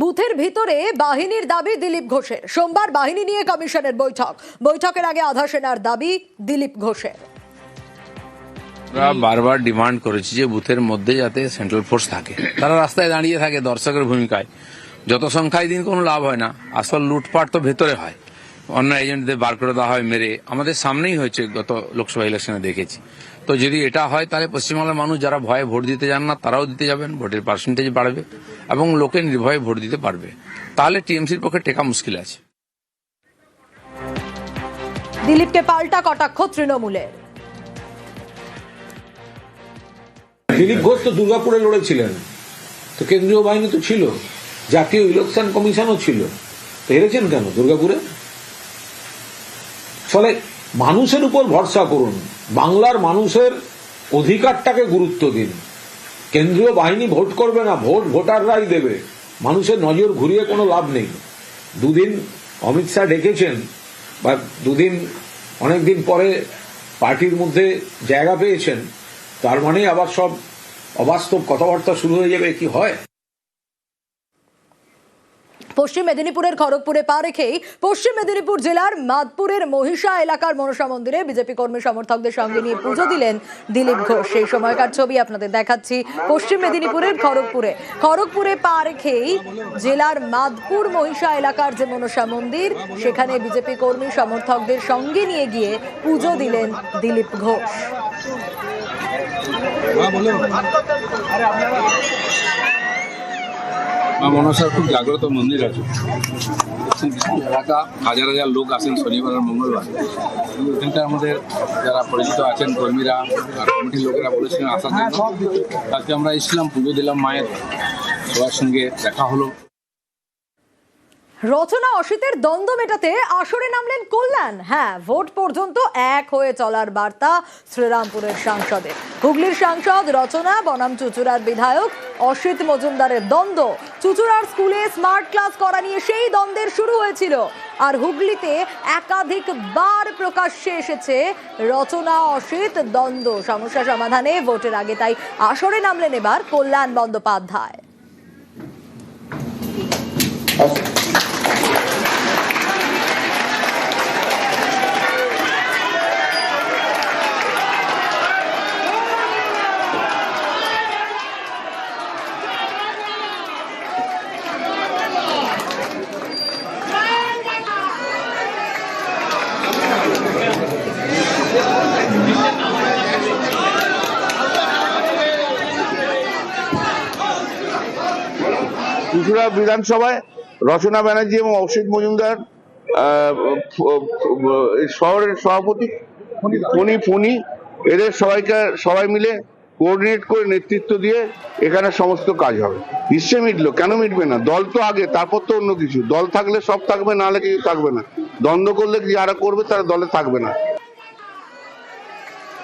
বুথের ভিতরে বাহিনীর দাবি দিলীপ ঘোষের। সোমবার বাহিনী নিয়ে কমিশনের বৈঠক। বৈঠকের আগে আধা সেনার দাবি দিলীপ ঘোষের। বারবার ডিমান্ড করেছি যে বুথের মধ্যে যাতে সেন্ট্রাল ফোর্স থাকে। তারা রাস্তায় দাঁড়িয়ে থাকে দর্শকের ভূমিকায়। যত সংখ্যায় দিন কোনো লাভ হয় না। আসল লুটপাট তো ভেতরে হয়। অন্য এজেন্টদের বার করে দেওয়া হয় মেরে। আমাদের সামনেই হয়েছে গত লোকসভা ইলেকশনে দেখেছি। তো যদি এটা হয় তাহলে পশ্চিমবাংলার মানুষ যারা ভয়ে ভোট দিতে যান না তারাও দিতে যাবেন ভোটের পার্সেন্টেজ বাড়বে এবং লোকে নির্ভয়ে ভোট দিতে পারবে। তাহলে টিএমসির পক্ষে টেকা মুশকিল আছে। দিলীপকে পাল্টা কটাক্ষ তৃণমূলের। দিলীপ ঘোষ তো দুর্গাপুরে লড়েছিলেন। তো কেন্দ্রীয় বাহিনী তো ছিল। জাতীয় ইলেকশন কমিশনও ছিল। তো হেরেছেন কেন দুর্গাপুরে? ফলে মানুষের উপর ভরসা করুন। বাংলার মানুষের অধিকারটাকে গুরুত্ব দিন। কেন্দ্রীয় বাহিনী ভোট করবে না, ভোট ভোটাররাই দেবে। মানুষের নজর ঘুরিয়ে কোনো লাভ নেই। দুদিন অমিত শাহ ডেকেছেন বা দুদিন, অনেকদিন পরে পার্টির মধ্যে জায়গা পেয়েছেন। তার মানে আবার সব অবাস্তব কথাবার্তা শুরু হয়ে যাবে কি হয়? পশ্চিম মেদিনীপুরের খড়গপুরে পা রেখেই পশ্চিম মেদিনীপুর জেলার মাদপুরের মহিষা এলাকার মনসা মন্দিরে বিজেপি কর্মী সমর্থকদের সঙ্গে নিয়ে পুজো দিলেন দিলীপ ঘোষ। সেই সময়কার ছবি আপনাদের দেখাচ্ছি পশ্চিম মেদিনীপুরের খড়গপুরে। খড়গপুরে পা রেখেই জেলার মাদপুর মহিষা এলাকার যে মনসা মন্দির, সেখানে বিজেপি কর্মী সমর্থকদের সঙ্গে নিয়ে গিয়ে পুজো দিলেন দিলীপ ঘোষ। মা মনসার খুব জাগ্রত মন্দির আছে। এলাকা, হাজার হাজার লোক আসেন শনিবার আর মঙ্গলবার। এখানটা আমাদের যারা পরিচিত আছেন, কর্মীরা আর কমিটির লোকেরা বলেছিলেন আসার জন্য। আজকে আমরা এসেছিলাম, পুজো দিলাম মায়ের। সবার সঙ্গে দেখা হলো। রচনা অসিতের দ্বন্দ্ব মেটাতে আসরে নামলেন কল্যাণ। হ্যাঁ ভোট পর্যন্ত এক হয়ে চলার বার্তা শ্রীরামপুরের সাংসদের। হুগলির সাংসদ, রচনা, বনাম চুচুড়ার বিধায়ক অসিত মজুমদারের দ্বন্দ্ব। চুচুড়ার স্কুলে স্মার্ট ক্লাস করা নিয়ে সেই দ্বন্দ্বের শুরু হয়েছিল। আর হুগলিতে একাধিকবার প্রকাশ্যে এসেছে রচনা অসিত দ্বন্দ্ব। সমস্যা সমাধানে ভোটের আগে তাই আসরে নামলেন এবার কল্যাণ বন্দ্যোপাধ্যায়। ত্রিপুরা বিধানসভায় রচনা ব্যানার্জি এবং অসিত মজুমদার শহরের সভাপতি ফণি ফণি, এদের সবাইকে, সবাই মিলে কোঅর্ডিনেট করে নেতৃত্ব দিয়ে এখানে সমস্ত কাজ হবে। নিশ্চয় মিটলো। কেন মিটবে না? দল তো আগে, তারপর তো অন্য কিছু। দল থাকলে সব থাকবে নাহলে কিছু থাকবে না। দ্বন্দ্ব করলে যারা করবে, তারা দলে থাকবে না।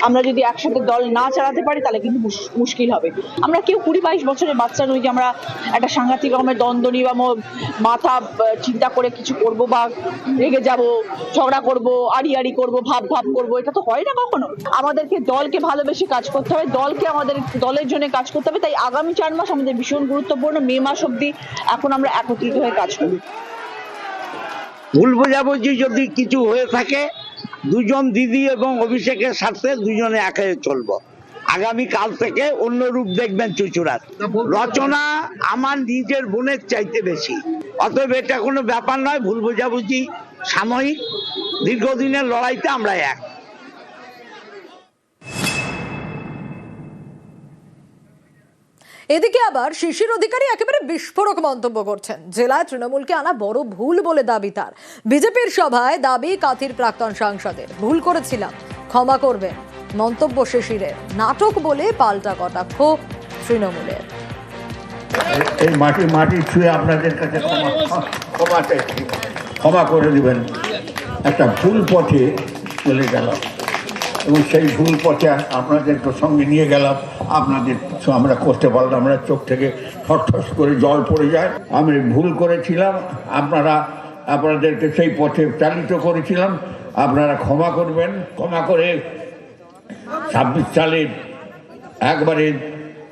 আমরা যদি একসাথে দল না চালাতে পারি, তাহলে কিন্তু মুশকিল হবে। আমরা কেউ কুড়ি বাইশ বছরের বাচ্চা নই যে আমরা একটা সাংঘাতিক রকমের দ্বন্দ্ব নিই বা মাথা চিন্তা করে কিছু করব বা রেগে যাব, ঝগড়া করব আড়ি আড়ি করব, ভাব ভাব করব, এটা তো হয় না কখনো। আমাদেরকে দলকে ভালোবেসে কাজ করতে হবে, দলকে আমাদের দলের জন্য কাজ করতে হবে, তাই আগামী চার মাস আমাদের ভীষণ গুরুত্বপূর্ণ, মে মাস অব্দি এখন আমরা একত্রিত হয়ে কাজ করি। ভুল বোঝাবুঝি যদি কিছু হয়ে থাকে দুজন দিদি এবং অভিষেকের সাথে দুজনে একে চলবো। আগামী কাল থেকে অন্য রূপ দেখবেন চুচুড়ার। রচনা আমার নিজের বোনের চাইতে বেশি। অতএব এটা কোনো ব্যাপার নয়, ভুল বোঝাবুঝি, সাময়িক। দীর্ঘদিনের লড়াইতে আমরা এক। এদিকে আবার শিশির অধিকারী একেবারে বিস্ফোরক মন্তব্য করছেন। জেলায় তৃণমূলকে আনা বড় ভুল বলে দাবি তার। বিজেপির সভায় দাবি কাথির প্রাক্তন সাংসদের। ভুল করেছিলাম, ক্ষমা করবেন। মন্তব্য শিশিরের। নাটক বলে পাল্টা কটাক্ষ তৃণমূলের। এই মাটি মাটি ছুঁয়ে আপনাদের কাছে ক্ষমা ক্ষমা করে দিবেন। একটা ভুল পথে চলে গেলাম। এবং সেই ভুল পথে আপনাদেরকে সঙ্গে নিয়ে গেলাম। আপনাদের কিছু আমরা করতে পারলাম আমরা চোখ থেকে ঠস করে জল পড়ে যায়। আমি ভুল করেছিলাম, আপনারা, আপনাদেরকে সেই পথে চালিত করেছিলাম। আপনারা ক্ষমা করবেন, ক্ষমা করে ছাব্বিশ সালের একবারে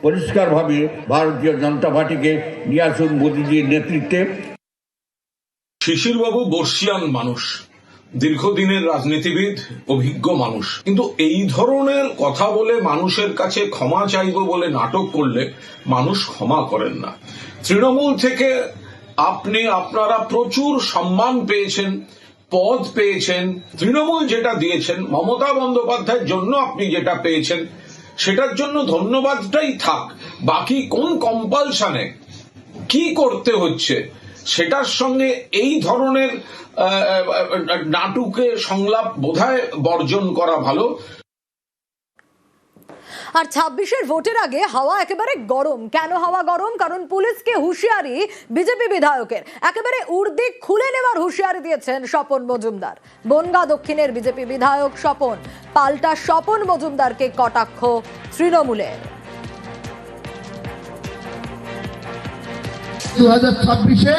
পরিষ্কারভাবে ভারতীয় জনতা পার্টিকে নিয়ে আসুন মোদীজির নেতৃত্বে। শিশিরবাবু বর্ষিয়ান মানুষ। দীর্ঘদিনের রাজনীতিবিদ, অভিজ্ঞ মানুষ। কিন্তু এই ধরনের কথা বলে মানুষের কাছে ক্ষমা চাইব বলে নাটক করলে মানুষ ক্ষমা করেন না। তৃণমূল থেকে আপনি, আপনারা প্রচুর সম্মান পেয়েছেন, পদ পেয়েছেন। তৃণমূল যেটা দিয়েছেন, মমতা বন্দ্যোপাধ্যায়ের জন্য আপনি যেটা পেয়েছেন, সেটার জন্য ধন্যবাদটাই থাক। বাকি কোন কম্পালশনে কি করতে হচ্ছে? সেটার সঙ্গে এই ধরনের নাটুকে সংলাপ বোধহয় বর্জন করা ভালো। আর ছাব্বিশের ভোটের আগে হাওয়া একেবারে গরম। কেন হাওয়া গরম? কারণ পুলিশকে হুঁশিয়ারি বিজেপি বিধায়কের। একেবারে উর্দি খুলে নেওয়ার হুঁশিয়ারি দিয়েছেন স্বপন মজুমদার। বনগা দক্ষিণের বিজেপি বিধায়ক স্বপন, পাল্টা স্বপন মজুমদারকে কটাক্ষ তৃণমূলের। দু হাজার ছাব্বিশে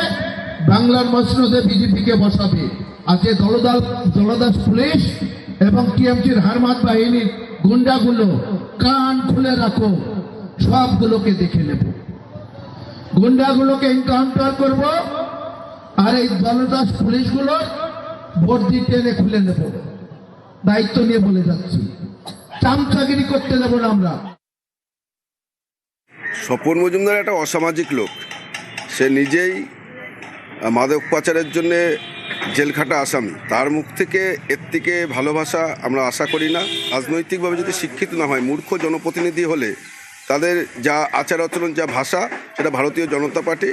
বাংলার মসনদে বিজেপিকে বসাবে। আজকে দলদাল, দলদাস পুলিশ এবং টিএমসির হারমাত বাহিনীর গুন্ডাগুলো কান খুলে রাখো, সবগুলোকে দেখে নেব। গুন্ডাগুলোকে এনকাউন্টার করব আর এই দলদাস পুলিশগুলো ভর্তি টেনে খুলে নেব। দায়িত্ব নিয়ে বলে যাচ্ছি। চামচাগিরি করতে দেবো না আমরা। স্বপন মজুমদার একটা অসামাজিক লোক। সে নিজেই মাদক পাচারের জন্য জেলখাটা আসামি। তার মুখ থেকে এর থেকে ভালোবাসা আমরা আশা করি না। রাজনৈতিকভাবে যদি শিক্ষিত না হয়, মূর্খ জনপ্রতিনিধি হলে তাদের যা আচার আচরণ, যা ভাষা, সেটা ভারতীয় জনতা পার্টি,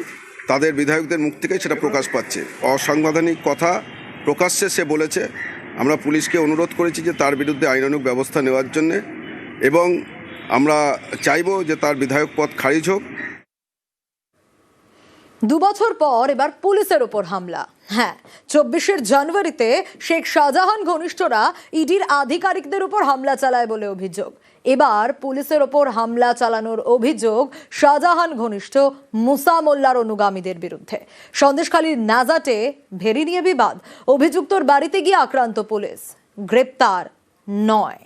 তাদের বিধায়কদের মুখ থেকেই সেটা প্রকাশ পাচ্ছে। অসাংবিধানিক কথা প্রকাশ্যে সে বলেছে। আমরা পুলিশকে অনুরোধ করেছি যে তার বিরুদ্ধে আইনানুগ ব্যবস্থা নেওয়ার জন্যে এবং আমরা চাইব যে তার বিধায়ক পদ খারিজ হোক। দু বছর পর এবার পুলিশের ওপর হামলা। হ্যাঁ চব্বিশের জানুয়ারিতে শেখ শাহজাহান ঘনিষ্ঠরা ইডির আধিকারিকদের উপর হামলা চালায় বলে অভিযোগ। এবার পুলিশের ওপর হামলা চালানোর অভিযোগ শাহজাহান ঘনিষ্ঠ মুসা মোল্লার অনুগামীদের বিরুদ্ধে। সন্দেশখালীর নাজাটে ভেরি নিয়ে বিবাদ। অভিযুক্তর বাড়িতে গিয়ে আক্রান্ত পুলিশ। গ্রেপ্তার নয়।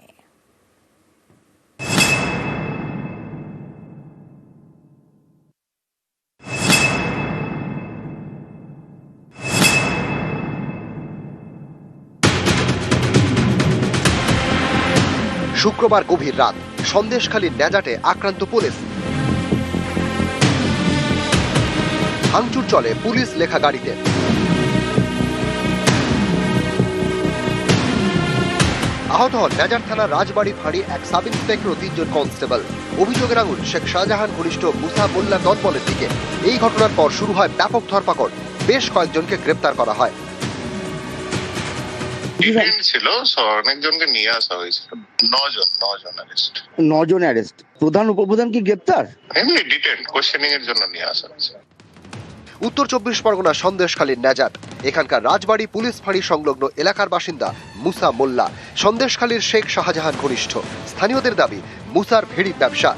শুক্রবার গভীর রাত। সন্দেশখালীর ন্যাজাটে আক্রান্ত পুলিশ। ভাঙচুর চলে পুলিশ লেখা গাড়িতে। আহত হন নেজার থানার রাজবাড়ি ফাঁড়ি এক সাব ইন্সপেক্টর ও তিনজন কনস্টেবল। অভিযোগের আঙুল শেখ শাহজাহান, ঘনিষ্ঠ মুসা মোল্লা দলবলের দিকে। এই ঘটনার পর শুরু হয় ব্যাপক ধরপাকড়। বেশ কয়েকজনকে গ্রেপ্তার করা হয়। ডিটেইন ছিল অনেকজনকে নিয়ে আসা হয়েছিল নজন নজন অ্যারেস্ট নজন অ্যারেস্ট প্রধান উপপ্রধান কি গ্রেপ্তার? এমনি ডিটেন কোশ্চেনিং এর জন্য নিয়ে আসা হয়েছে। উত্তর চব্বিশ পরগনা সন্দেশখালীর ন্যাজাট এখানকার রাজবাড়ি পুলিশ ফাঁড়ি সংলগ্ন এলাকার বাসিন্দা মুসা মোল্লা। সন্দেশখালীর শেখ শাহজাহান ঘনিষ্ঠ। স্থানীয়দের দাবি মুসার ভেড়ি ব্যবসা।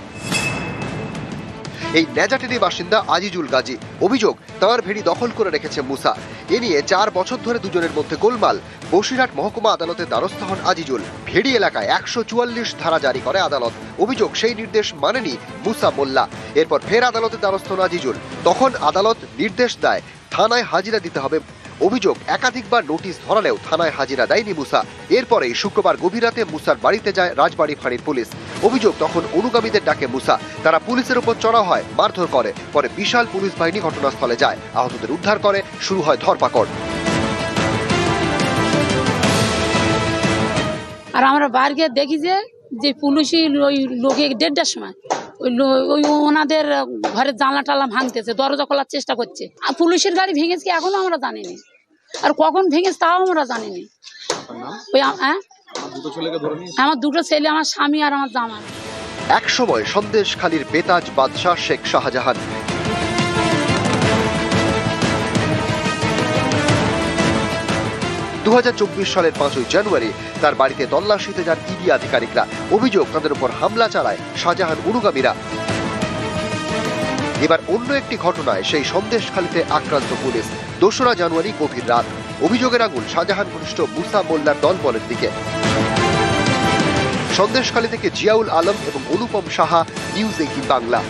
এই ন্যাজাটেরই বাসিন্দা আজিজুল গাজী। অভিযোগ, তাঁর ভেড়ি দখল করে রেখেছে মুসা। এ নিয়ে চার বছর ধরে দুজনের মধ্যে গোলমাল। বসিরহাট মহকুমা আদালতে দ্বারস্থ হন আজিজুল। ভেড়ি এলাকায় একশো চুয়াল্লিশ ধারা জারি করে আদালত। অভিযোগ, সেই নির্দেশ মানেনি মুসা মোল্লা। এরপর ফের আদালতে দ্বারস্থ হন আজিজুল। তখন আদালত নির্দেশ দেয়, থানায় হাজিরা দিতে হবে। অভিযোগ, একাধিকবার নোটিশ ধরালেও থানায় হাজিরা দেয়নি মুসা। এরপরেই শুক্রবার গভীর রাতে মুসার বাড়িতে যায় রাজবাড়ি ফাঁড়ির পুলিশ। অভিযোগ তখন অনুগামীদের ডাকে মুসা। তারা পুলিশের উপর চড়া হয় মারধর করে। পরে বিশাল পুলিশ বাহিনী ঘটনাস্থলে যায়। আহতদের উদ্ধার করে শুরু হয় ধরপাকড়। আর আমরা বাইরে গিয়ে দেখি যে যে পুলিশই ওই লোকে দেড়টার সময় ওই ওই ওনাদের ঘরের জানলা টালা ভাঙতেছে দরজা খোলার চেষ্টা করছে। আর পুলিশের গাড়ি ভেঙেছে কি এখনও আমরা জানিনি। আর কখন ভেঙেছে তাও আমরা জানিনি। ওই হ্যাঁ? আমার দুটো ছেলে, আমার স্বামী আর আমার এক সময় বেতাজ বাদশাহ শেখ শাহজাহান। দু সালের পাঁচই জানুয়ারি তার বাড়িতে তল্লাশিতে যান ইডি আধিকারিকরা। অভিযোগ, তাদের উপর হামলা চালায় শাহজাহান অনুগামীরা এবার অন্য একটি ঘটনায় সেই সন্দেশখালীতে আক্রান্ত পুলিশ। দোসরা জানুয়ারি গভীর রাত। অভিযোগের আগুন শাহজাহান ঘনিষ্ঠ মুসা মোল্লার দলবলের দিকে। সন্দেশখালী থেকে জিয়াউল আলম এবং অনুপম সাহা, নিউজ এইটিন বাংলা।